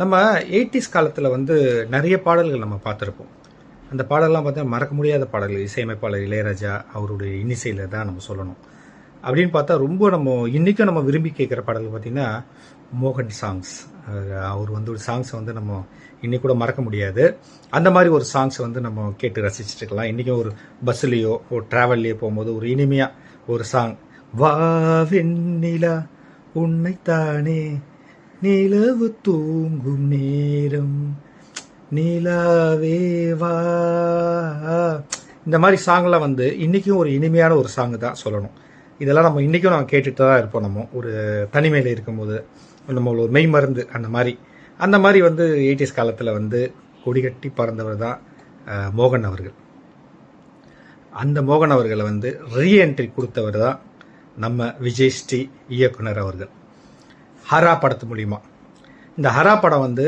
நம்ம எயிட்டிஸ் காலத்தில் வந்து நிறைய பாடல்கள் நம்ம பார்த்துருப்போம். அந்த பாடல்லாம் பார்த்தா மறக்க முடியாத பாடல்கள். இசையமைப்பாளர் இளையராஜா அவருடைய இன்னிசையில் தான் நம்ம சொல்லணும். அப்படின்னு பார்த்தா ரொம்ப நம்ம இன்றைக்கும் நம்ம விரும்பி கேட்குற பாடல்கள் பார்த்திங்கன்னா மோகன் சாங்ஸ் அவர் வந்து ஒரு சாங்ஸை வந்து நம்ம இன்னைக்கு கூட மறக்க முடியாது. அந்த மாதிரி ஒரு சாங்ஸை வந்து நம்ம கேட்டு ரசிச்சுட்டு இருக்கலாம். இன்றைக்கும் ஒரு பஸ்ஸுலேயோ ஒரு ட்ராவல்லையோ போகும்போது ஒரு இனிமையாக ஒரு சாங் வா வெண்ணிலா உன்னைத்தானே நிலவு தூங்கும் நேரம். நிலாவே வா. இந்த மாதிரி சாங்லாம் வந்து இன்றைக்கும் ஒரு இனிமையான ஒரு சாங் தான் சொல்லணும். இதெல்லாம் நம்ம இன்றைக்கும் நம்ம கேட்டுட்டு தான் இருப்போம் நம்ம. ஒரு தனிமையில் இருக்கும்போது நம்ம ஒரு மெய் மருந்து அந்த மாதிரி. அந்த மாதிரி வந்து எயிட்டிஸ் காலத்தில் வந்து கொடிகட்டி பறந்தவர் தான் மோகன் அவர்கள். அந்த மோகன் அவர்களை வந்து ரீஎன்ட்ரி கொடுத்தவர் தான் நம்ம விஜய் ஸ்ரீ இயக்குனர் அவர்கள். ஹரா படத்து மூலிமா இந்த ஹரா படம் வந்து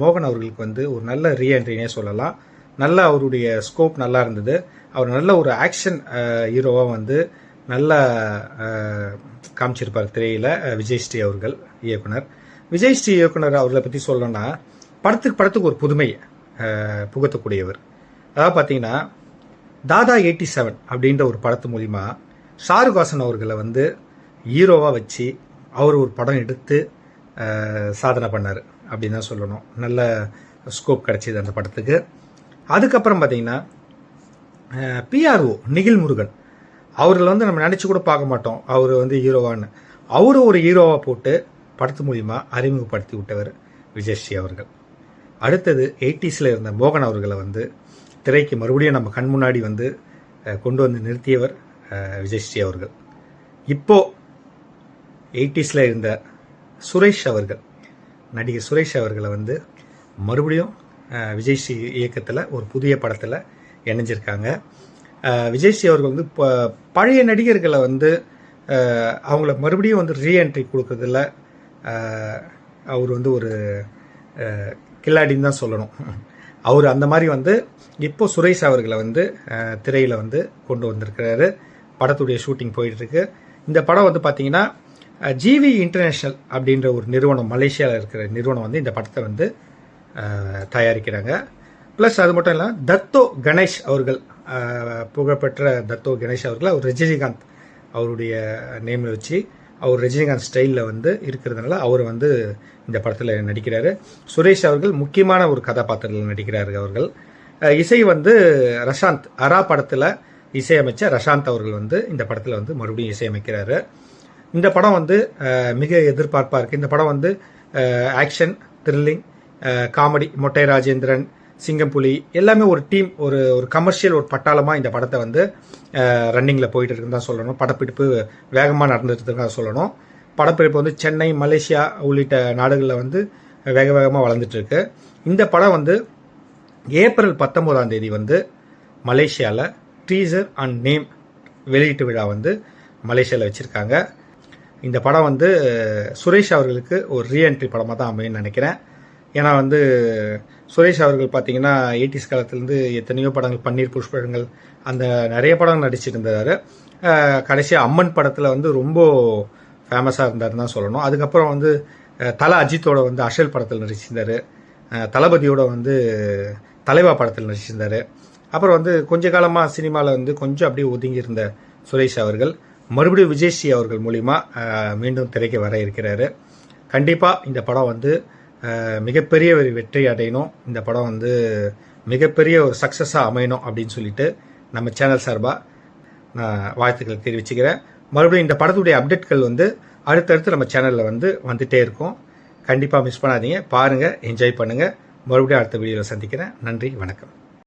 மோகன் அவர்களுக்கு வந்து ஒரு நல்ல ரீஎன்ட்ரினே சொல்லலாம். நல்ல அவருடைய ஸ்கோப் நல்லா இருந்தது. அவர் நல்ல ஒரு ஆக்ஷன் ஹீரோவாக வந்து நல்ல காமிச்சிருப்பார் திரையில் விஜய் ஸ்ரீ அவர்கள் இயக்குனர். விஜய் ஸ்ரீ இயக்குனர் அவர்களை பற்றி சொல்லணும்னா படத்துக்கு படத்துக்கு ஒரு புதுமை புகுத்தக்கூடியவர். அதாவது பார்த்தீங்கன்னா தாதா எயிட்டி செவன் அப்படின்ற ஒரு படத்து மூலிமா ஷாருக் ஹாசன் அவர்களை வந்து ஹீரோவாக வச்சு அவர் ஒரு படம் எடுத்து சாதனை பண்ணார் அப்படின்னு தான் சொல்லணும். நல்ல ஸ்கோப் கிடச்சிது அந்த படத்துக்கு. அதுக்கப்புறம் பார்த்தீங்கன்னா பிஆர்ஓ நிகில் முருகன். அவர்கள் வந்து நம்ம நினச்சி கூட பார்க்க மாட்டோம். அவர் வந்து ஹீரோவான்னு. அவரு ஒரு ஹீரோவாக போட்டு படத்து மூலிமா அறிமுகப்படுத்தி விட்டவர் விஜயஸ்ரீ அவர்கள். அடுத்தது எயிட்டிஸில் இருந்த மோகன் அவர்களை வந்து திரைக்கு மறுபடியும் நம்ம கண் முன்னாடி வந்து கொண்டு வந்து நிறுத்தியவர் விஜயஸ்ரீ அவர்கள். இப்போது எயிட்டிஸில் இருந்த சுரேஷ் அவர்கள் நடிகர் சுரேஷ் அவர்களை வந்து மறுபடியும் விஜய் ஸ்ரீ இயக்கத்தில் ஒரு புதிய படத்தில் இணைஞ்சிருக்காங்க. விஜய் ஸ்ரீ அவர்கள் வந்து ப- பழைய நடிகர்களை வந்து அவங்கள மறுபடியும் வந்து ரீஎன்ட்ரி கொடுக்கறதுல அவர் வந்து ஒரு கில்லாடின்னு தான் சொல்லணும். அவர் அந்த மாதிரி வந்து இப்போ சுரேஷ் அவர்களை வந்து திரையில் வந்து கொண்டு வந்திருக்கிறாரு. படத்துடைய ஷூட்டிங் போயிட்டுருக்கு இந்த படம் வந்து பார்த்தீங்கன்னா ஜிவி இன்டர்நேஷ்னல் அப்படின்ற ஒரு நிறுவனம் மலேசியாவில் இருக்கிற நிறுவனம் வந்து இந்த படத்தை வந்து தயாரிக்கிறாங்க. ப்ளஸ் அது மட்டும் இல்லாமல் தத்தோ கணேஷ் அவர்கள் புகழ்பெற்ற தத்தோ கணேஷ் அவர்கள் அவர் ரஜினிகாந்த் அவருடைய நேமில் வச்சு அவர் ரஜினிகாந்த் ஸ்டைலில் வந்து இருக்கிறதுனால அவர் வந்து இந்த படத்தில் நடிக்கிறாரு. சுரேஷ் அவர்கள் முக்கியமான ஒரு கதாபாத்திரத்தில் நடிக்கிறார்கள் அவர்கள். இசை வந்து ரஷாந்த் அரா படத்தில் இசையமைச்ச ரஷாந்த் அவர்கள் வந்து இந்த படத்தில் வந்து மறுபடியும் இசையமைக்கிறாரு. இந்த படம் வந்து மிக எதிர்பார்ப்பாக இருக்குது இந்த படம் வந்து ஆக்ஷன் த்ரில்லிங் காமெடி மொட்டை ராஜேந்திரன் சிங்கம்புலி எல்லாமே ஒரு டீம் ஒரு ஒரு கமர்ஷியல் ஒரு பட்டாளமாக இந்த படத்தை வந்து ரன்னிங்கில் போயிட்டு இருக்குன்னு தான் சொல்லணும். படப்பிடிப்பு வேகமாக நடந்துட்டு இருக்குன்னு தான் சொல்லணும். படப்பிடிப்பு வந்து சென்னை மலேசியா உள்ளிட்ட நாடுகளில் வந்து வேக வேகமாக வளர்ந்துட்டு இருக்கு. இந்த படம் வந்து ஏப்ரல் பத்தொம்போதாம் தேதி வந்து மலேசியாவில் டீசர் அண்ட் நேம் வெளியீட்டு விழா வந்து மலேசியாவில் வச்சுருக்காங்க. இந்த படம் வந்து சுரேஷ் அவர்களுக்கு ஒரு ரீஎன்ட்ரி படமாக தான் அமையும்னு நினைக்கிறேன். ஏன்னா வந்து சுரேஷ் அவர்கள் பார்த்தீங்கன்னா எயிட்டிஸ் காலத்துலேருந்து எத்தனையோ படங்கள் பன்னீர் புஷ்பங்கள் அந்த நிறைய படங்கள் நடிச்சிட்டு இருந்தார் கடைசியாக அம்மன் படத்தில் வந்து ரொம்ப ஃபேமஸாக இருந்தார்னு தான் சொல்லணும். அதுக்கப்புறம் வந்து அஹ், தல அஜித்தோட வந்து அஷல் படத்தில் நடிச்சிருந்தார். தளபதியோட வந்து தலைவா படத்தில் நடிச்சிருந்தார். அப்புறம் வந்து கொஞ்ச காலமாக சினிமாவில் வந்து கொஞ்சம் அப்படியே ஒதுங்கியிருந்த சுரேஷ் அவர்கள். மறுபடியும் விஜய்ஸ்ரீ அவர்கள் மூலிமா மீண்டும் திரைக்கு வர இருக்கிறாரு. கண்டிப்பாக இந்த படம் வந்து மிகப்பெரிய ஒரு வெற்றி அடையணும். இந்த படம் வந்து மிகப்பெரிய ஒரு சக்ஸஸாக அமையணும் அப்படின்னு சொல்லிட்டு நம்ம சேனல் சார்பாக நான் வாழ்த்துக்கள் தெரிவிச்சுக்கிறேன். மறுபடியும் இந்த படத்துடைய அப்டேட்கள் வந்து அடுத்தடுத்து நம்ம சேனலில் வந்து வந்துட்டே இருக்கும். கண்டிப்பாக மிஸ் பண்ணாதீங்க. பாருங்கள் என்ஜாய் பண்ணுங்கள் மறுபடியும் அடுத்த வீடியோவில் சந்திக்கிறேன். நன்றி வணக்கம்.